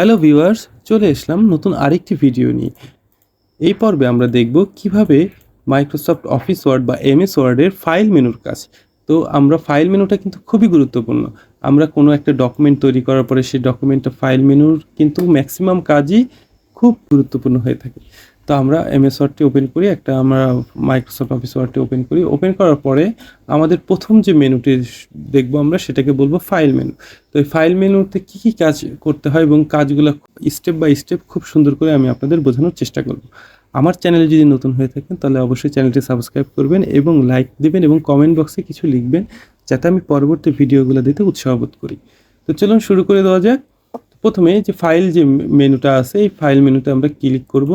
Hello viewers, চলে এসলাম নতুন আরেকটি ভিডিও নিয়ে। এই পর্বে আমরা দেখব কীভাবে মাইক্রোসফট অফিস ওয়ার্ড বা এম এস ওয়ার্ডের ফাইল মেনুর কাজ। তো আমরা ফাইল মেনুটা কিন্তু খুবই গুরুত্বপূর্ণ। আমরা কোনো একটা ডকুমেন্ট তৈরি করার পরে সেই ডকুমেন্টটা ফাইল মেনুর কিন্তু ম্যাক্সিমাম কাজই খুব গুরুত্বপূর্ণ হয়ে থাকে। তো আমরা এমএস ওয়ার্ডটি ওপেন করি, একটা আমরা মাইক্রোসফট অফিস ওয়ার্ডটি ওপেন করি। ওপেন করার পরে আমাদের প্রথম যে মেনুটি দেখব আমরা, সেটাকে বলব ফাইল মেনু তো এই ফাইল মেনুতে কী কী কাজ করতে হয় এবং কাজগুলো স্টেপ বাই স্টেপ খুব সুন্দর করে আমি আপনাদের বোঝানোর চেষ্টা করব। আমার চ্যানেলে যদি নতুন হয়ে থাকেন, তাহলে অবশ্যই চ্যানেলটি সাবস্ক্রাইব করবেন এবং লাইক দেবেন এবং কমেন্ট বক্সে কিছু লিখবেন, যাতে আমি পরবর্তী ভিডিওগুলো দিতে উৎসাহ বোধ করি। তো চলুন শুরু করে দেওয়া যাক। প্রথমে যে ফাইল যে মেনুটা আছে, এই ফাইল মেনুতে আমরা ক্লিক করব।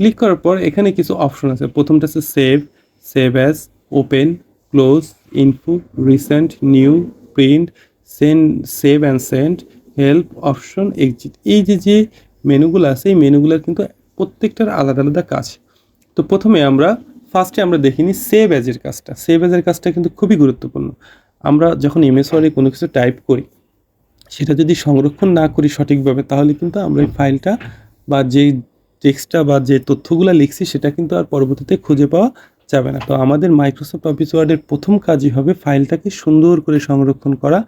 ক্লিক করার পর এখানে কিছু অপশন আছে। প্রথমটা আছে save save as, open, close, info, recent, new, print, send, save and send, help, option, exit. এই যে যে মেনুগুলো আছে, এই মেনুগুলোর কিন্তু প্রত্যেকটার আলাদা আলাদা কাজ। তো প্রথমে আমরা, ফার্স্টে আমরা দেখিনি সেভ অ্যাজের কাজটা। সেভ অ্যাজের কাজটা কিন্তু খুবই গুরুত্বপূর্ণ। আমরা যখন এমএস ওয়ার্ডে কোনো কিছু টাইপ করি, সেটা যদি সংরক্ষণ না করি সঠিকভাবে, তাহলে কিন্তু আমরা এই ফাইলটা বা যেই টেক্সটটা বা যে তথ্যগুলো লিখছি, সেটা কিন্তু আর পরবর্তীতে খুঁজে পাওয়া যাবে না। তো আমাদের মাইক্রোসফট অফিস ওয়ার্ডের প্রথম কাজই হবে ফাইলটাকে সুন্দর করে সংরক্ষণ করা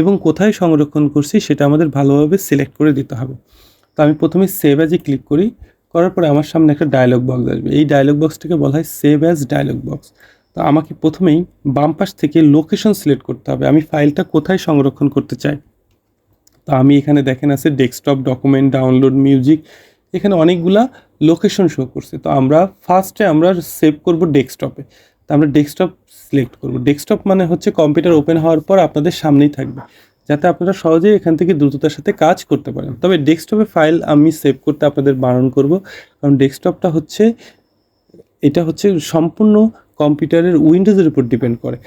এবং কোথায় সংরক্ষণ করছি, সেটা আমাদের ভালোভাবে সিলেক্ট করে দিতে হবে। তো আমি প্রথমে সেভ অ্যাজে ক্লিক করি, করার পরে আমার সামনে একটা ডায়লগ বক্স আসবে। এই ডায়লগ বক্সটাকে বলা হয় সেভ অ্যাজ ডায়লগ বক্স তো আমাকে প্রথমেই বাম পাশ থেকে লোকেশন সিলেক্ট করতে হবে। আমি ফাইলটা কোথায় সংরক্ষণ করতে চাই? তো আমি এখানে দেখেন আছে ডেস্কটপ ডকুমেন্ট ডাউনলোড মিউজিক এখানে অনেকগুলা লোকেশন শো করছে। তো আমরা ফার্স্টে আমরা সেভ করব ডেস্কটপে তো আমরা ডেস্কটপ সিলেক্ট করব। ডেস্কটপ মানে হচ্ছে কম্পিউটার ওপেন হওয়ার পর আপনাদের সামনেই থাকবে। যাতে আপনারা সহজেই এখান থেকে দ্রুততার সাথে কাজ করতে পারেন। তবে ডেস্কটপে ফাইল আমি সেভ করতে আপনাদের বারণ করব। কারণ ডেস্কটপটা হচ্ছে, এটা হচ্ছে সম্পূর্ণ কম্পিউটারের উইন্ডোজের উপর ডিপেন্ড করে।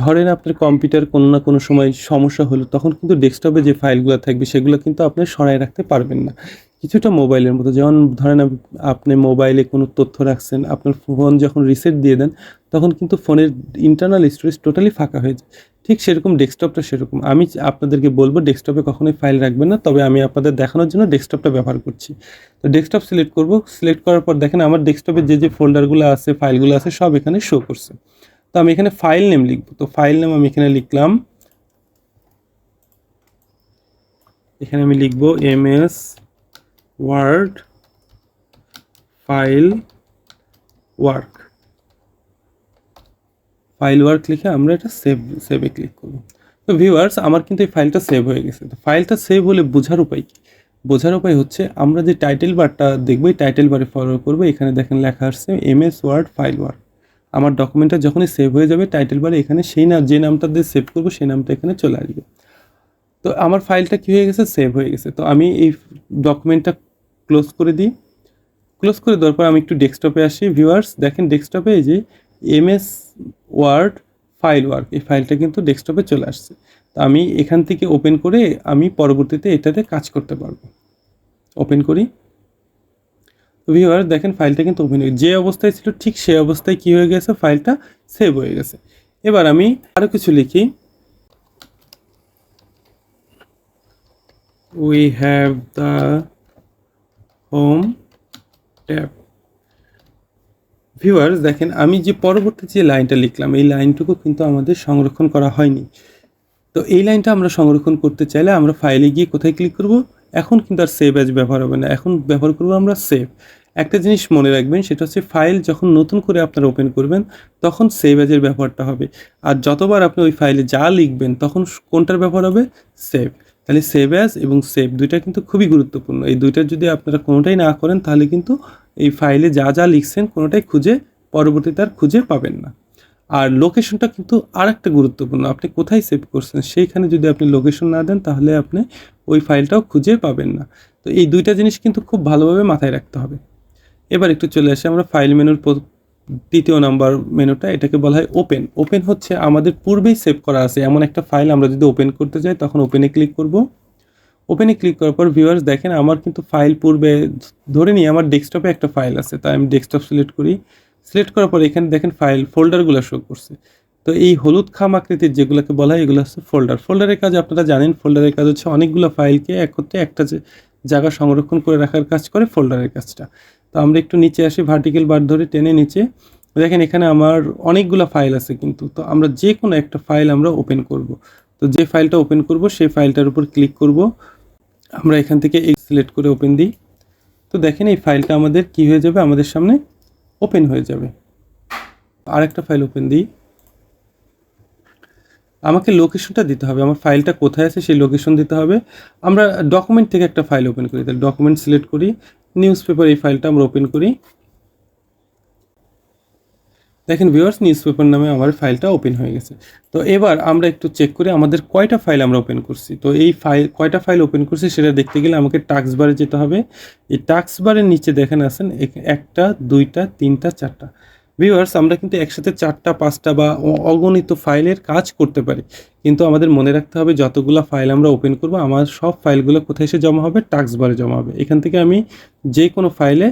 ধরেন আপনার কম্পিউটার কোনো না কোনো সময় সমস্যা হলো, তখন কিন্তু ডেস্কটপে যে ফাইলগুলো থাকবে, সেগুলো কিন্তু আপনি সরাই রাখতে পারবেন না। কিছুটা মোবাইলের মতো। যেমন ধরেন আপনি মোবাইলে কোনো তথ্য রাখছেন, আপনার ফোন যখন রিসেট দিয়ে দেন, তখন কিন্তু ফোনের ইন্টারনাল স্টোরেজ টোটালি ফাঁকা হয়ে যায়। ঠিক সেরকম ডেস্কটপটা সেরকম। আমি আপনাদেরকে বলব ডেস্কটপে কখনোই ফাইল রাখবেন না, তবে আমি আপনাদের দেখানোর জন্য ডেস্কটপটা ব্যবহার করছি। তো ডেস্কটপ সিলেক্ট করব। সিলেক্ট করার পর দেখেন আমার ডেস্কটপে যে যে ফোল্ডারগুলো আছে ফাইলগুলো আছে, সব এখানে শো করছে। তো আমি এখানে ফাইল নেম লিখব। তো ফাইল নেম আমি এখানে লিখলাম। এখানে আমি লিখব M S Word file work file work লিখে আমরা এটা সেভ সেভে ক্লিক করব। তো ভিউয়ার্স আমার কিন্তু এই ফাইলটা সেভ হয়ে গেছে। তো ফাইলটা সেভ হলে বোঝার উপায় কি? বোঝার উপায় হচ্ছে আমরা যে টাইটেল বারটা দেখব, এই টাইটেল বারে ফলো করব, এখানে দেখেন লেখা আসছে M S Word file work আমার ডকুমেন্টটা যখনই সেভ হয়ে যাবে টাইটেল বারে এখানে সেই নাম যে নামটা দিয়ে সেভ করব, সেই নামটা এখানে চলে আসবে। তো আমার ফাইলটা কী হয়ে গেছে? সেভ হয়ে গেছে। তো আমি এই ডকুমেন্টটা ক্লোজ করে দিই। ক্লোজ করে দেওয়ার পর আমি একটু ডেস্কটপে আসি। ভিউয়ার্স দেখেন ডেস্কটপে এই যে এমএস ওয়ার্ড ফাইল ওয়ার্ক এই ফাইলটা কিন্তু ডেস্কটপে চলে আসছে। তো আমি এখান থেকে ওপেন করে আমি পরবর্তীতে এটাতে কাজ করতে পারব। ওপেন করি। ভিউয়ার দেখেন ফাইলটা কিন্তু ওপেন হয়ে যে অবস্থায় ছিল ঠিক সেই অবস্থায় কী হয়ে গেছে? ফাইলটা সেভ হয়ে গেছে। এবার আমি আরও কিছু লিখি। We have the home tab viewers দেখেন, আমি যে পরবর্তী যে লাইনটা লিখলাম, এই লাইনটুকু কিন্তু আমাদের সংরক্ষণ করা হয়নি। তো এই লাইনটা আমরা সংরক্ষণ করতে চাইলে আমরা ফাইলে গিয়ে কোথায় ক্লিক করব? এখন কিন্তু আর সেভ অ্যাজ ব্যবহার হবে না। এখন ব্যবহার করব আমরা সেভ একটা জিনিস মনে রাখবেন, সেটা হচ্ছে ফাইল যখন নতুন করে আপনারা ওপেন করবেন, তখন সেভ অ্যাজের ব্যবহারটা হবে। আর যতবার আপনি ওই ফাইলে যা লিখবেন, তখন কোনটার ব্যবহার হবে? সেভ তাহলে সেভ অ্যাজ এবং সেভ দুইটা কিন্তু খুবই গুরুত্বপূর্ণ। এই দুইটা যদি আপনারা কোনোটাই না করেন, তাহলে কিন্তু এই ফাইলে যা যা লিখছেন কোনোটাই খুঁজে পরবর্তীতে আর খুঁজে পাবেন না। আর লোকেশনটা কিন্তু আর একটা গুরুত্বপূর্ণ। আপনি কোথায় সেভ করছেন, সেইখানে যদি আপনি লোকেশন না দেন, তাহলে আপনি ওই ফাইলটাও খুঁজে পাবেন না। তো এই দুইটা জিনিস কিন্তু খুব ভালোভাবে মাথায় রাখতে হবে। এবার একটু চলে আসি আমরা ফাইল মেনুর দ্বিতীয় নাম্বার মেনুটা এটাকে বলা হয় ওপেন। ওপেন হচ্ছে আমাদের পূর্বেই সেভ করা আছে। এমন একটা ফাইল আমরা যদি ওপেন করতে চাই তখন ওপেনে ক্লিক করব। ওপেনে ক্লিক করার পর ভিউয়ার্স দেখেন, আমার কিন্তু ফাইল পূর্বে ধরে নিই, আমার ডেস্কটপে একটা ফাইল আছে, তাই আমি ডেস্কটপ সিলেক্ট করি। সিলেক্ট করার পর এখানে দেখেন ফাইল, ফোল্ডারগুলো শো করছে। তো এই হলুদ খাম আকৃতির যেগুলোকে বলা হয়, এগুলো হচ্ছে ফোল্ডার। ফোল্ডারের কাজ আপনারা জানেন, ফোল্ডারের কাজ হচ্ছে অনেকগুলো ফাইলকে একত্রে একটা জায়গা সংরক্ষণ করে রাখার কাজ করে ফোল্ডারের কাজটা। তো আমরা একটু নিচে আসি ভার্টিক্যাল বার ধরে টেনে নিচে। দেখেন এখানে আমার অনেকগুলো ফাইল আছে কিন্তু, তো আমরা যে কোনো একটা ফাইল আমরা ওপেন করব। তো যে ফাইলটা ওপেন করব, সেই ফাইলটার উপর ক্লিক করব। আমরা এখান থেকে সিলেক্ট করে ওপেন দিই। তো দেখেন এই ফাইলটা আমাদের কি হয়ে যাবে? আমাদের সামনে ওপেন হয়ে যাবে। আরেকটা ফাইল ওপেন দিই। আমাকে লোকেশনটা দিতে হবে। আমার ফাইলটা কোথায় আছে সেই লোকেশন দিতে হবে। আমরা ডকুমেন্ট থেকে একটা ফাইল ওপেন করি। তাহলে ডকুমেন্ট সিলেক্ট করি। নিউজ পেপার এই ফাইলটা আমরা ওপেন করি। দেখেন ভিউয়ার্স নিউজ পেপার নামে আমার ফাইলটা ওপেন হয়ে গেছে। তো এবার আমরা একটু চেক করে আমাদের কয়টা ফাইল আমরা ওপেন করছি। তো এই ফাইল কয়টা ফাইল ওপেন করছি সেটা দেখতে গেলে আমাকে টাক্স বারে যেতে হবে। এই টাক্স বারের নিচে দেখেন আসেন একটা, দুইটা, তিনটা, চারটা। ভিউয়ার্স আমরা কিন্তু একসাথে চারটা, পাঁচটা বা অগণিত ফাইলের কাজ করতে পারি। কিন্তু আমাদের মনে রাখতে হবে যতগুলো ফাইল আমরা ওপেন করব, আমার সব ফাইলগুলো কোথায় এসে জমা হবে? টাক্স বারে জমা হবে। এখান থেকে আমি যে কোনো ফাইলে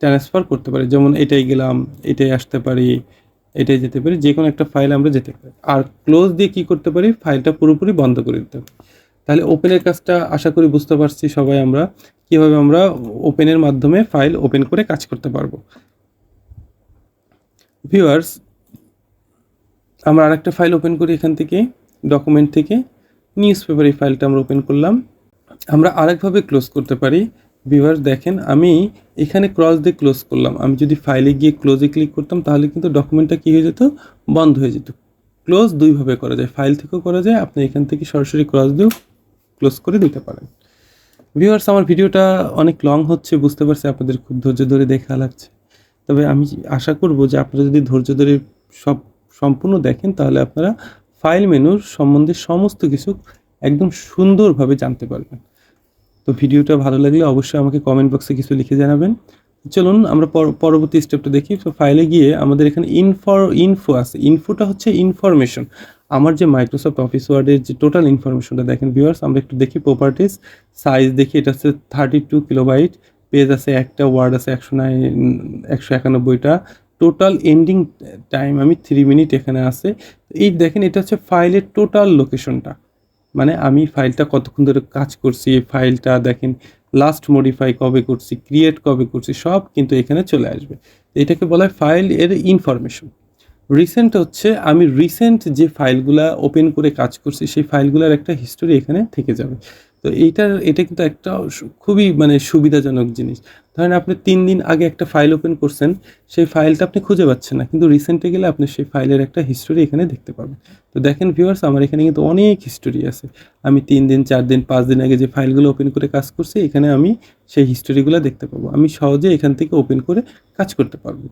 ট্রান্সফার করতে পারি। যেমন এটাই গেলাম, এটাই আসতে পারি, এটাই যেতে পারি যে কোনো একটা ফাইল আমরা যেতে পারি। আর ক্লোজ দিয়ে কি করতে পারি? ফাইলটা পুরোপুরি বন্ধ করে দিতে তাহলে ওপেনের কাজটা আশা করি বুঝতে পারছি সবাই আমরা, কীভাবে আমরা ওপেনের মাধ্যমে ফাইল ওপেন করে কাজ করতে পারব। ভিউয়ার্স আমরা আরেকটা ফাইল ওপেন করি এখান থেকে ডকুমেন্ট থেকে। নিউজ পেপার এই ফাইলটা আমরা ওপেন করলাম। আমরা আরেকভাবে ক্লোজ করতে পারি। ভিউয়ার্স দেখেন, আমি এখানে ক্রস দিয়ে ক্লোজ করলাম। আমি যদি ফাইলে গিয়ে ক্লোজে ক্লিক করতাম, তাহলে কিন্তু ডকুমেন্টটা কী হয়ে যেত? বন্ধ হয়ে যেত। ক্লোজ দুইভাবে করা যায়। ফাইল থেকেও করা যায়। আপনি এখান থেকে সরাসরি ক্রস দিয়েও ক্লোজ করে দিতে পারেন। ভিউয়ার্স আমার ভিডিওটা অনেক লং হচ্ছে। বুঝতে পারছি আপনাদের খুব ধৈর্য ধরে দেখা লাগছে। তবে আমি আশা করব যে আপনারা যদি ধৈর্য ধরে সব সম্পূর্ণ দেখেন, তাহলে আপনারা ফাইল মেনুর সম্বন্ধে সমস্ত কিছু একদম সুন্দরভাবে জানতে পারবেন। তো ভিডিওটা ভালো লাগলে অবশ্যই আমাকে কমেন্ট বক্সে কিছু লিখে জানাবেন। চলুন আমরা পর- পরবর্তী স্টেপটা দেখি। তো ফাইলে গিয়ে আমাদের এখানে ইনফর ইনফো আছে। ইনফোটা হচ্ছে ইনফরমেশন আমার যে মাইক্রোসফট অফিস ওয়ার্ডের যে টোটাল ইনফরমেশনটা দেখেন ভিউয়ার্স আমরা একটু দেখি প্রপার্টিস সাইজ দেখি, এটা হচ্ছে থার্টি টু কিলোবাইট পেজ আছে একটা, ওয়ার্ড আছে একশো নাইন একশো একানব্বইটা। টোটাল এন্ডিং টাইম আমি থ্রি মিনিট এখানে আছে। এই দেখেন, এটা হচ্ছে ফাইলের টোটাল লোকেশনটা মানে আমি ফাইলটা কতক্ষণ ধরে কাজ করছি ফাইলটা দেখেন লাস্ট মডিফাই কবে করছি ক্রিয়েট কবে করছি, সব কিন্তু এখানে চলে আসবে। এটাকে বলা হয় ফাইল এর ইনফরমেশন রিসেন্ট হচ্ছে, আমি রিসেন্ট যে ফাইলগুলা ওপেন করে কাজ করছি, সেই ফাইলগুলোর একটা হিস্টোরি এখানে থেকে যাবে। তো এইটার এটা কিন্তু একটা খুবই মানে সুবিধাজনক জিনিস। ধরেন আপনি তিন দিন আগে একটা ফাইল ওপেন করছেন, সেই ফাইলটা আপনি খুঁজে পাচ্ছেন না, কিন্তু রিসেন্টে গেলে আপনি সেই ফাইলের একটা হিস্টোরি এখানে দেখতে পাবেন। তো দেখেন ভিউয়ার্স আমার এখানে কিন্তু অনেক হিস্টোরি আছে। আমি তিন দিন, চার দিন, পাঁচ দিন আগে যে ফাইলগুলো ওপেন করে কাজ করছি, এখানে আমি সেই হিস্টোরিগুলো দেখতে পাবো। আমি সহজে এখান থেকে ওপেন করে কাজ করতে পারব।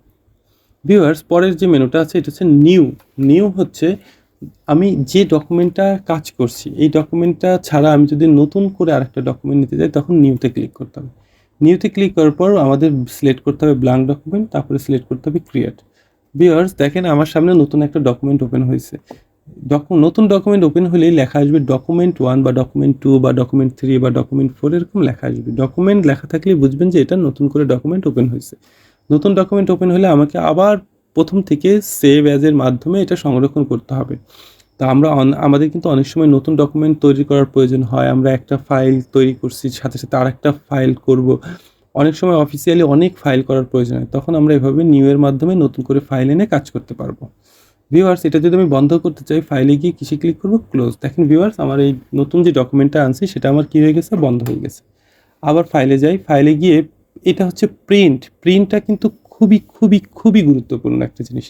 ভিউয়ার্স পরের যে মেনুটা আছে, এটা হচ্ছে নিউ নিউ হচ্ছে আমি যে ডকুমেন্টটা কাজ করছি, এই ডকুমেন্টটা ছাড়া আমি যদি নতুন করে আরেকটা ডকুমেন্ট নিতে যাই, তখন নিউতে ক্লিক করতে হবে। নিউতে ক্লিক করার পর আমাদের সিলেক্ট করতে হবে ব্ল্যাঙ্ক ডকুমেন্ট তারপরে সিলেক্ট করতে হবে ক্রিয়েট বিয়ার্স দেখেন আমার সামনে নতুন একটা ডকুমেন্ট ওপেন হয়েছে। নতুন ডকুমেন্ট ওপেন হলেই লেখা আসবে ডকুমেন্ট ওয়ান বা ডকুমেন্ট টু বা ডকুমেন্ট থ্রি বা ডকুমেন্ট ফোর এরকম লেখা আসবে। ডকুমেন্ট লেখা থাকলে বুঝবেন যে এটা নতুন করে ডকুমেন্ট ওপেন হয়েছে। নতুন ডকুমেন্ট ওপেন হলে আমাকে আবার প্রথম থেকে সেভ অ্যাজের মাধ্যমে এটা সংরক্ষণ করতে হবে। তা আমরা আমাদের কিন্তু অনেক সময় নতুন ডকুমেন্ট তৈরি করার প্রয়োজন হয়। আমরা একটা ফাইল তৈরি করছি, সাথে সাথে আর একটা ফাইল করব। অনেক সময় অফিসিয়ালি অনেক ফাইল করার প্রয়োজন হয়। তখন আমরা এভাবে নিউ এর মাধ্যমে নতুন করে ফাইল এনে কাজ করতে পারব। ভিউয়ার্স এটা যদি আমি বন্ধ করতে চাই ফাইলে গিয়ে কিসে ক্লিক করব? ক্লোজ দেখেন ভিউয়ার্স আমার এই নতুন যে ডকুমেন্টটা আনছি, সেটা আমার কী হয়ে গেছে? বন্ধ হয়ে গেছে। আবার ফাইলে যাই ফাইলে গিয়ে এটা হচ্ছে প্রিন্ট প্রিন্টটা কিন্তু খুবই খুবই খুবই গুরুত্বপূর্ণ একটা জিনিস।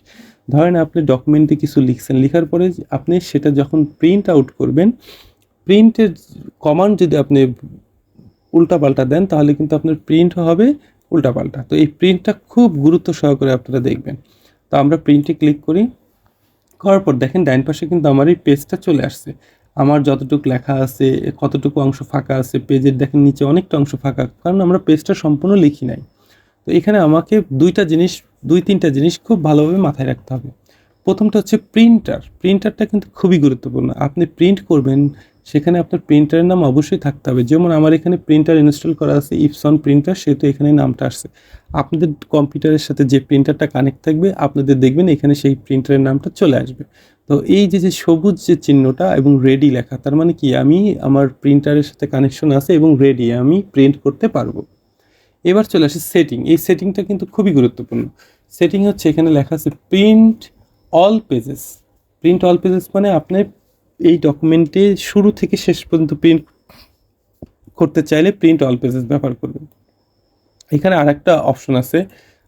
ধরেন আপনি ডকুমেন্টে কিছু লিখছেন, লেখার পরে আপনি সেটা যখন প্রিন্ট আউট করবেন প্রিন্টের কমান্ড যদি আপনি উল্টাপাল্টা দেন, তাহলে কিন্তু আপনার প্রিন্ট হবে উল্টাপাল্টা। তো এই প্রিন্টটা খুব গুরুত্ব সহকারে আপনারা দেখবেন। তো আমরা প্রিন্টে ক্লিক করি, করার পর দেখেন ডাইন পাশে কিন্তু আমার এই পেজটা চলে আসছে। আমার যতটুকু লেখা আছে, কতটুকু অংশ ফাঁকা আছে পেজের দেখেন নিচে অনেকটা অংশ ফাঁকা, কারণ আমরা পেজটা সম্পূর্ণ লিখি নাই। তো এখানে আমাকে দুইটা জিনিস, দুই, তিনটা জিনিস খুব ভালোভাবে মাথায় রাখতে হবে। প্রথমটা হচ্ছে প্রিন্টার প্রিন্টারটা কিন্তু খুবই গুরুত্বপূর্ণ। আপনি প্রিন্ট করবেন, সেখানে আপনার প্রিন্টারের নাম অবশ্যই থাকতে হবে। যেমন আমার এখানে প্রিন্টার ইনস্টল করা আছে ইপসন প্রিন্টার সেহেতু এখানে নামটা আসছে। আপনাদের কম্পিউটারের সাথে যে প্রিন্টারটা কানেক্ট থাকবে, আপনাদের দেখবেন এখানে সেই প্রিন্টারের নামটা চলে আসবে। তো এই যে যে সবুজ যে চিহ্নটা এবং রেডি লেখা, তার মানে কি? আমি আমার প্রিন্টারের সাথে কানেকশন আছে এবং রেডি আমি প্রিন্ট করতে পারব। এবার চলে আসে সেটিং এই সেটিংটা কিন্তু খুবই গুরুত্বপূর্ণ। সেটিং হচ্ছে এখানে লেখা আছে print all pages print all pages মানে আপনি এই ডকুমেন্টে শুরু থেকে শেষ পর্যন্ত প্রিন্ট করতে চাইলে প্রিন্ট অল পেজেস ব্যবহার করবেন। এখানে আর একটা অপশন আছে।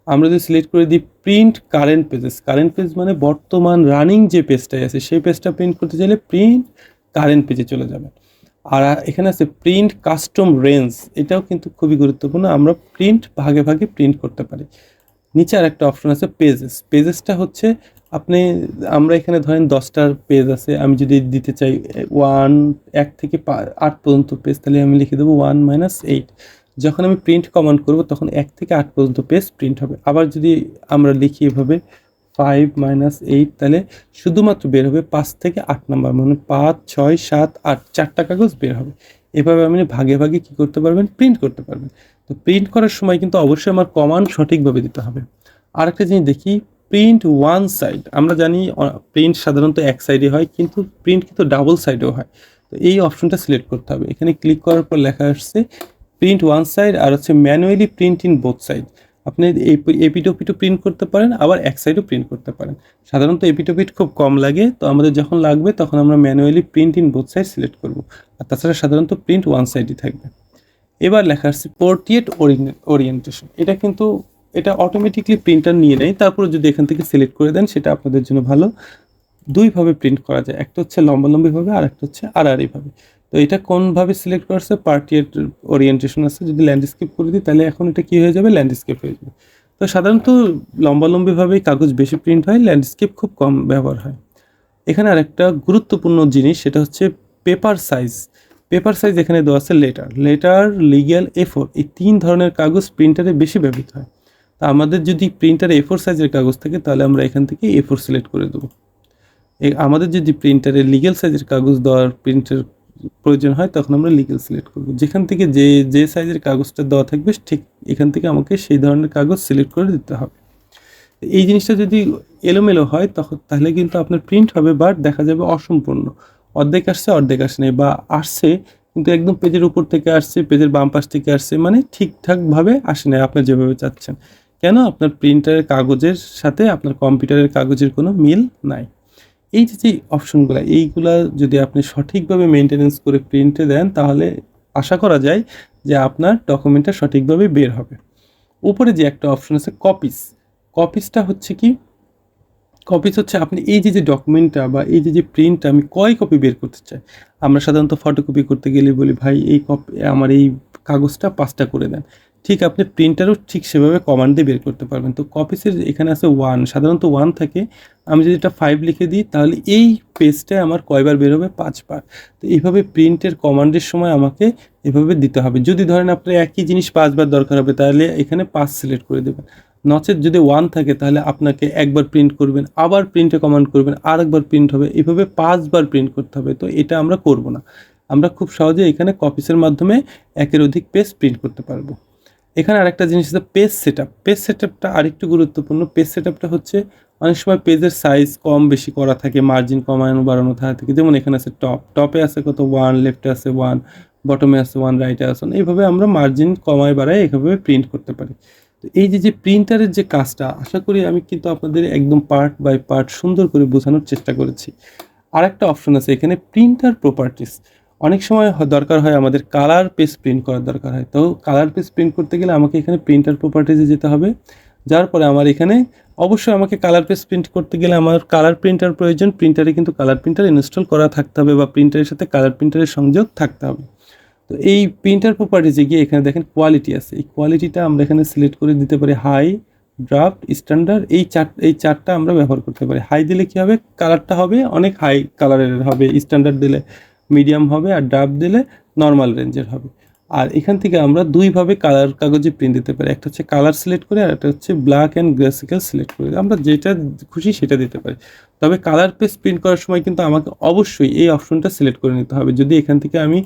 আমরা যদি সিলেক্ট করে দিই print current pages current page মানে বর্তমান রানিং যে পেজটাই আছে, সেই পেজটা প্রিন্ট করতে চাইলে প্রিন্ট কারেন্ট পেজে চলে যাবে আর এখানে আছে প্রিন্ট কাস্টম রেঞ্জ এটাও কিন্তু খুবই গুরুত্বপূর্ণ। আমরা প্রিন্ট ভাগে ভাগে প্রিন্ট করতে পারি। নিচে আর একটা অপশন আছে পেজেস পেজেসটা হচ্ছে আপনি, আমরা এখানে ধরেন দশটার পেজ আছে, আমি যদি দিতে চাই ওয়ান এক থেকে আট পর্যন্ত পেজ তাহলে আমি লিখে দেবো ওয়ান মাইনাস এইট যখন আমি প্রিন্ট কমান্ড করব, তখন এক থেকে আট পর্যন্ত পেজ প্রিন্ট হবে। আবার যদি আমরা লিখি এভাবে ফাইভ মাইনাস এইট তাহলে শুধুমাত্র বের হবে পাঁচ থেকে আট নাম্বার মানে পাঁচ, ছয়, সাত, আট, চারটা কাগজ বের হবে। এভাবে আপনি ভাগে ভাগে কি করতে পারবেন? প্রিন্ট করতে পারবেন। তো প্রিন্ট করার সময় কিন্তু অবশ্যই আমার কমান্ড সঠিকভাবে দিতে হবে। আরেকটা জিনিস দেখি প্রিন্ট ওয়ান সাইড আমরা জানি প্রিন্ট সাধারণত এক সাইডে হয়, কিন্তু প্রিন্ট কিন্তু ডাবল সাইডেও হয়। তো এই অপশনটা সিলেক্ট করতে হবে। এখানে ক্লিক করার পর লেখা আসছে প্রিন্ট ওয়ান সাইড আর হচ্ছে manually print in both side আপনি এপিটোপিটো প্রিন্ট করতে পারেন, আবার এক সাইডও প্রিন্ট করতে পারেন। সাধারণত এপিটোপিট খুব কম লাগে, তো আমাদের যখন লাগবে তখন আমরা manually print in both side select করব। আর তাছাড়া সাধারণত প্রিন্ট ওয়ান সাইডই থাকবে। এবার লেখা আসছে পোর্ট্রিয়েট ওরিয়েন্টেশন এটা কিন্তু, এটা অটোমেটিকলি প্রিন্টার নিয়ে নেয়, তারপরে যদি এখান থেকে সিলেক্ট করে দেন, সেটা আপনাদের জন্য ভালো। দুইভাবে প্রিন্ট করা যায়, একটা হচ্ছে লম্বালম্বিভাবে আর একটা হচ্ছে আড়াআড়িভাবে। তো এটা কোনভাবে সিলেক্ট করছে? পার্টিয়েট ওরিয়েন্টেশন আছে। যদি ল্যান্ডস্কেপ করে দিই, তাহলে এখন এটা কি হয়ে যাবে? ল্যান্ডস্কেপ হয়ে যাবে। তো সাধারণত লম্বালম্বিভাবেই কাগজ বেশি প্রিন্ট হয় ল্যান্ডস্কেপ খুব কম ব্যবহার হয়। এখানে আরেকটা গুরুত্বপূর্ণ জিনিস, সেটা হচ্ছে পেপার সাইজ পেপার সাইজ এখানে দেওয়া আছে লেটার লেটার লিগ্যাল এফোর এই তিন ধরনের কাগজ প্রিন্টারে বেশি ব্যবহৃত হয়। তা আমাদের যদি প্রিন্টারে এফোর সাইজের কাগজ থাকে, তাহলে আমরা এখান থেকে এফোর সিলেক্ট করে দেবো। এ- আমাদের যদি প্রিন্টারে লিগ্যাল সাইজের কাগজ দেওয়ার প্রিন্টের প্রয়োজন হয়, তখন আমরা লিগ্যাল সিলেক্ট করব। যেখান থেকে যে যে সাইজের কাগজটা দেওয়া থাকবে, ঠিক এখান থেকে আমাকে সেই ধরনের কাগজ সিলেক্ট করে দিতে হবে। এই জিনিসটা যদি এলোমেলো হয় তখন তাহলে কিন্তু আপনার প্রিন্ট হবে বাট দেখা যাবে অসম্পূর্ণ। অর্ধেক আসছে, অর্ধেক আসে নাই, বা আসছে, কিন্তু একদম পেজের উপর থেকে আসছে, পেজের বাম পাশ থেকে আসছে মানে ঠিকঠাকভাবে আসে নাই, আপনি যেভাবে চাচ্ছেন। কেন? আপনার প্রিন্টারের কাগজের সাথে আপনার কম্পিউটারের কাগজের কোনো মিল নাই। এই যে যে অপশনগুলো, এইগুলা যদি আপনি সঠিকভাবে মেনটেনেন্স করে প্রিন্টে দেন, তাহলে আশা করা যায় যে আপনার ডকুমেন্টটা সঠিকভাবে বের হবে। উপরে যে একটা অপশন আছে কপিস কপিসটা হচ্ছে কি? কপিস হচ্ছে আপনি এই যে যে ডকুমেন্টটা বা এই যে যে প্রিন্টটা আমি কয় কপি বের করতে চাই? আমরা সাধারণত ফটোকপি করতে গেলে বলি, ভাই, এই কপি আমার এই কাগজটা পাঁচটা করে দেন। ঠিক আপনি প্রিন্টারও ঠিক সেভাবে কমান্ড দিয়ে বের করতে পারবেন। তো কপিসের এখানে আছে ওয়ান সাধারণত ওয়ান থাকে। আমি যদি এটা ফাইভ লিখে দিই, তাহলে এই পেজটায় আমার কয়বার বের হবে? পাঁচবার। তো এইভাবে প্রিন্টের কমান্ডের সময় আমাকে এভাবে দিতে হবে। যদি ধরেন আপনার একই জিনিস পাঁচবার দরকার হবে, তাহলে এখানে পাঁচ সিলেক্ট করে দেবেন। নচেত যদি ওয়ান থাকে, তাহলে আপনাকে একবার প্রিন্ট করবেন, আবার প্রিন্টে কমান্ড করবেন আর একবার প্রিন্ট হবে। এভাবে পাঁচবার প্রিন্ট করতে হবে, তো এটা আমরা করব না। আমরা খুব সহজে এখানে কপিসের মাধ্যমে একের অধিক পেজ প্রিন্ট করতে পারব। এখানে আরেকটা জিনিস হচ্ছে page set up page set আপটা আরেকটু গুরুত্বপূর্ণ। পেজ সেট আপটা হচ্ছে অনেক সময় পেজের সাইজ কম বেশি করা থাকে মার্জিন কমানো, বাড়ানো থাকে যেমন এখানে আছে টপ টপে আছে কত? ওয়ান লেফটে আছে ওয়ান বটমে আছে ওয়ান রাইটে আছে। এইভাবে আমরা মার্জিন কমায়, বাড়ায় এইভাবে প্রিন্ট করতে পারি। তো এই যে যে প্রিন্টারের যে কাজটা, আশা করি আমি কিন্তু আপনাদের একদম পার্ট বাই পার্ট সুন্দর করে বোঝানোর চেষ্টা করেছি। আরেকটা অপশন আছে, এখানে প্রিন্টার প্রপার্টিস অনেক সময় দরকার হয় আমাদের কালার পেজ প্রিন্ট করার দরকার হয়। তো কালার পেজ প্রিন্ট করতে গেলে আমাকে এখানে প্রিন্টার প্রপার্টিসে যেতে হবে। যার পরে আমার এখানে অবশ্যই আমাকে কালার পেজ প্রিন্ট করতে গেলে আমার কালার প্রিন্টার প্রয়োজন। প্রিন্টারে কিন্তু কালার প্রিন্টার ইনস্টল করা থাকতে হবে বা প্রিন্টারের সাথে কালার প্রিন্টারের সংযোগ থাকতে হবে। তো এই প্রিন্টার প্রপার্টিজে গিয়ে এখানে দেখেন কোয়ালিটি আছে। এই কোয়ালিটিটা আমরা এখানে সিলেক্ট করে দিতে পারি হাই ড্রাফট স্ট্যান্ডার্ড এই চার এই চারটা আমরা ব্যবহার করতে পারি। হাই দিলে কি হবে? কালারটা হবে অনেক হাই কালারের হবে। স্ট্যান্ডার্ড দিলে মিডিয়াম হবে আর ড্রাফট দিলে নর্মাল রেঞ্জের হবে। আর এখান থেকে আমরা দুইভাবে কালার কাগজে প্রিন্ট দিতে পারি। একটা হচ্ছে কালার সিলেক্ট করে আর একটা হচ্ছে ব্ল্যাক অ্যান্ড গ্রাসিক্যাল সিলেক্ট করে। আমরা যেটা খুশি সেটা দিতে পারি। তবে কালার পেজ প্রিন্ট করার সময় কিন্তু আমাকে অবশ্যই এই অপশনটা সিলেক্ট করে নিতে হবে। যদি এখান থেকে আমি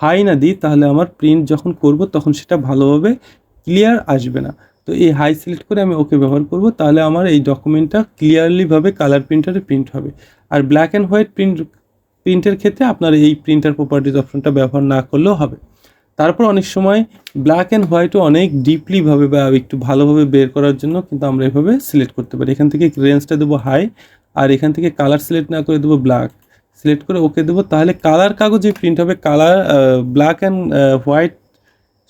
হাই না দিই, তাহলে আমার প্রিন্ট যখন করব তখন সেটা ভালোভাবে ক্লিয়ার আসবে না। তো এই হাই সিলেক্ট করে আমি ওকে ব্যবহার করব, তাহলে আমার এই ডকুমেন্টটা ক্লিয়ারলিভাবে কালার প্রিন্টারে প্রিন্ট হবে। আর ব্ল্যাক অ্যান্ড হোয়াইট প্রিন্ট প্রিন্টের ক্ষেত্রে আপনার এই প্রিন্টার প্রপার্টিজ অপশনটা ব্যবহার না করলেও হবে। তারপর অনেক সময় ব্ল্যাক অ্যান্ড হোয়াইটও অনেক ডিপলিভাবে বা একটু ভালোভাবে বের করার জন্য কিন্তু আমরা এভাবে সিলেক্ট করতে পারি। এখান থেকে রেঞ্জটা দেবো হাই আর এখান থেকে কালার সিলেক্ট না করে দেবো ব্ল্যাক সিলেক্ট করে ওকে দেবো। তাহলে কালার কাগজে প্রিন্ট হবে, কালার ব্ল্যাক অ্যান্ড হোয়াইট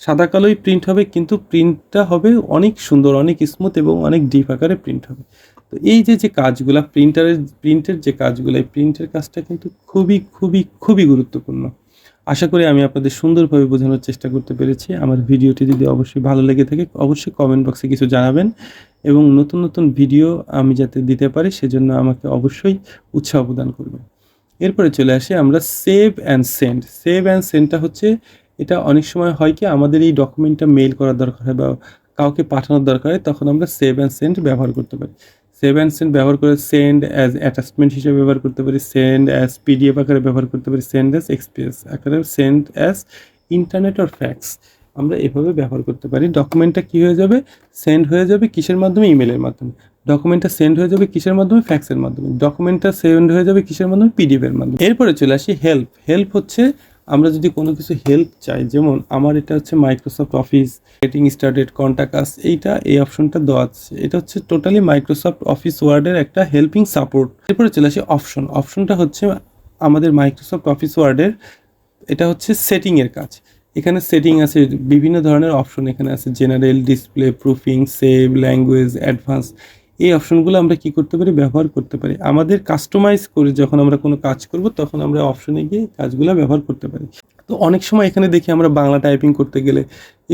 সাদা কালোই প্রিন্ট হবে, কিন্তু প্রিন্টটা হবে অনেক সুন্দর, অনেক স্মুথ এবং অনেক ডিপ আকারে প্রিন্ট হবে। তো এই যে যে কাজগুলো প্রিন্টারের প্রিন্টের যে কাজগুলো, এই প্রিন্টের কাজটা কিন্তু খুবই খুবই খুবই গুরুত্বপূর্ণ। আশা করি আমি আপনাদের সুন্দরভাবে বোঝানোর চেষ্টা করতে পেরেছি। আমার ভিডিওটি যদি অবশ্যই ভালো লেগে থাকে, অবশ্যই কমেন্ট বক্সে কিছু জানাবেন এবং নতুন নতুন ভিডিও আমি যাতে দিতে পারি, সেজন্য আমাকে অবশ্যই উৎসাহ প্রদান করবেন। এরপরে চলে আসি আমরা save and send save and সেন্ডটা হচ্ছে, এটা অনেক সময় হয় কি, আমাদের এই ডকুমেন্টটা মেল করার দরকার হয় বা কাউকে পাঠানোর দরকার হয়, তখন আমরা সেভ অ্যান্ড সেন্ড ব্যবহার করতে পারি। সেভ অ্যান্ড সেন্ড ব্যবহার করে সেন্ড অ্যাজ অ্যাটাচমেন্ট হিসেবে ব্যবহার করতে পারি সেন্ড অ্যাজ পিডিএফ আকারে ব্যবহার করতে পারি সেন্ড অ্যাজ এক্সপিএস আকারে send as internet or fax আমরা এভাবে ব্যবহার করতে পারি। ডকুমেন্টটা কী হয়ে যাবে? সেন্ড হয়ে যাবে কিসের মাধ্যমে? ইমেলের মাধ্যমে। ডকুমেন্টটা সেন্ড হয়ে যাবে কিসের মাধ্যমে? ফ্যাক্সের মাধ্যমে। ডকুমেন্টটা সেন্ড হয়ে যাবে কিসের মাধ্যমে? পিডিএফ এর মাধ্যমে। এরপরে চলে আসি হেল্প হেল্প হচ্ছে আমরা যদি কোনো কিছু হেল্প চাই, যেমন আমার এটা হচ্ছে মাইক্রোসফট অফিস গেটিং স্টার্টেড কন্টাকাস এইটা এই অপশনটা দেওয়া আছে। এটা হচ্ছে টোটালি মাইক্রোসফট অফিস ওয়ার্ডের একটা হেল্পিং সাপোর্ট এরপরে চলে আসি অপশন অপশনটা হচ্ছে আমাদের মাইক্রোসফট অফিস ওয়ার্ডের এটা হচ্ছে সেটিংয়ের কাজ। এখানে সেটিং আছে, বিভিন্ন ধরনের অপশন এখানে আছে general display proofing save language advance এই অপশনগুলো আমরা কি করতে পারি? ব্যবহার করতে পারি। আমাদের কাস্টমাইজ করে যখন আমরা কোনো কাজ করব, তখন আমরা অপশনে গিয়ে কাজগুলো ব্যবহার করতে পারি। তো অনেক সময় এখানে দেখি আমরা বাংলা টাইপিং করতে গেলে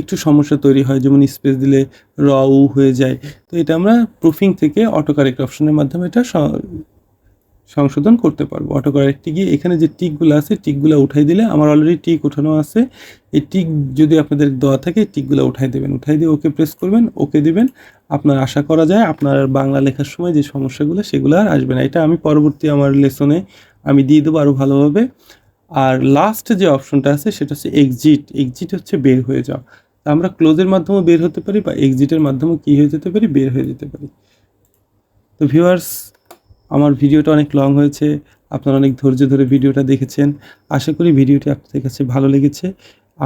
একটু সমস্যা তৈরি হয়, যেমন স্পেস দিলে র উ হয়ে যায়। তো এটা আমরা প্রুফিং থেকে অটো কারেক্ট অপশনের মাধ্যমে এটা সংশোধন করতে পারব। অটো কারেক্টে গিয়ে এখানে যে টিকগুলো আছে, টিকগুলো উঠাই দিলে আমার অলরেডি টিক উঠানো আছে। এই টিক যদি আপনাদের দেওয়া থাকে, টিকগুলো উঠাই দেবেন। উঠাই দিয়ে ওকে প্রেস করবেন, ওকে দিবেন। আপনার আশা করা যায় আপনার বাংলা লেখার সময় যে সমস্যাগুলো, সেগুলো আর আসবে না। এটা আমি পরবর্তী আমার লেসনে আমি দিয়ে দেবো আরও ভালোভাবে। আর লাস্ট যে অপশনটা আছে, সেটা হচ্ছে এক্সিট এক্সিট হচ্ছে বের হয়ে যাওয়া। তা আমরা ক্লোজের মাধ্যমে বের হতে পারি বা এক্সিটের মাধ্যমে কী হয়ে যেতে পারি? বের হয়ে যেতে পারি। তো ভিউয়ার্স আমার ভিডিওটা অনেক লং হয়েছে, আপনারা অনেক ধৈর্য ধরে ভিডিওটা দেখেছেন। আশা করি ভিডিওটি আপনাদের কাছে ভালো লেগেছে।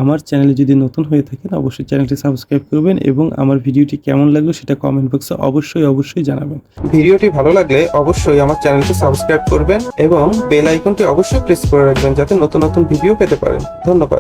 আমার চ্যানেলে যদি নতুন হয়ে থাকেন, অবশ্যই চ্যানেলটি সাবস্ক্রাইব করবেন এবং আমার ভিডিওটি কেমন লাগল সেটা কমেন্ট বক্সে অবশ্যই অবশ্যই জানাবেন। ভিডিওটি ভালো লাগলে অবশ্যই আমার চ্যানেলটি সাবস্ক্রাইব করবেন এবং বেল আইকনটি অবশ্যই প্রেস করে রাখবেন যাতে নতুন নতুন ভিডিও পেতে পারেন। ধন্যবাদ।